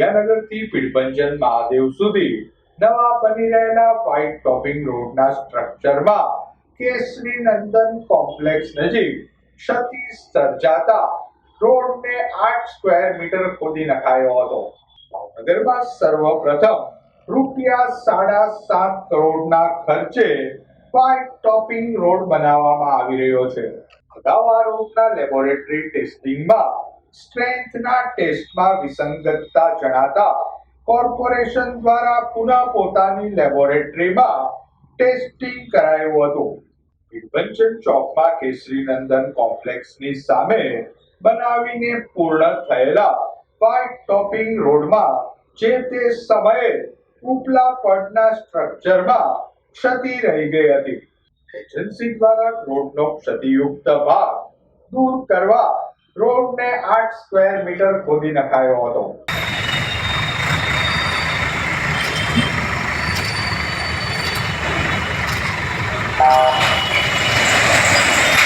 વિદ્યાનગરથી પીડપંજન મહાદેવ સુધી નવા બની રહેલા વ્હાઇટ ટોપિંગ રોડના સ્ટ્રક્ચરમાં કેસરી નંદન કોમ્પ્લેક્સ નજીક ક્ષતિ સર્જાતા રોડને આઠ સ્ક્વેર મીટર ખોદી નખાયો હતો. ભાવનગરમાં સર્વપ્રથમ રૂપિયા સાડા સાત કરોડના ખર્ચે વ્હાઇટ ટોપિંગ રોડ બનાવવામાં આવી રહ્યો છે. અગાઉ આ રોડના લેબોરેટરી ટેસ્ટિંગમાં સ્ટ્રેન્થના ટેસ્ટમાં વિસંગતતા જણાતા કોર્પોરેશન દ્વારા પુનઃ પોતાની લેબોરેટરીમાં ટેસ્ટિંગ કરાયું હતું. વિભંજન ચોકમાં કેસરી નંદન કોમ્પ્લેક્સની સામે બનાવીને પૂર્ણ થયેલા વ્હાઇટ ટોપિંગ રોડમાં જે તે સમયે ઉપલા પડના સ્ટ્રક્ચરમાં ક્ષતિ રહી ગઈ હતી. એજન્સી દ્વારા રોડનો ક્ષતિયુક્ત ભાગ દૂર કરવા રોડને આઠ સ્ક્વેર મીટર ખોદી નખાયો હતો.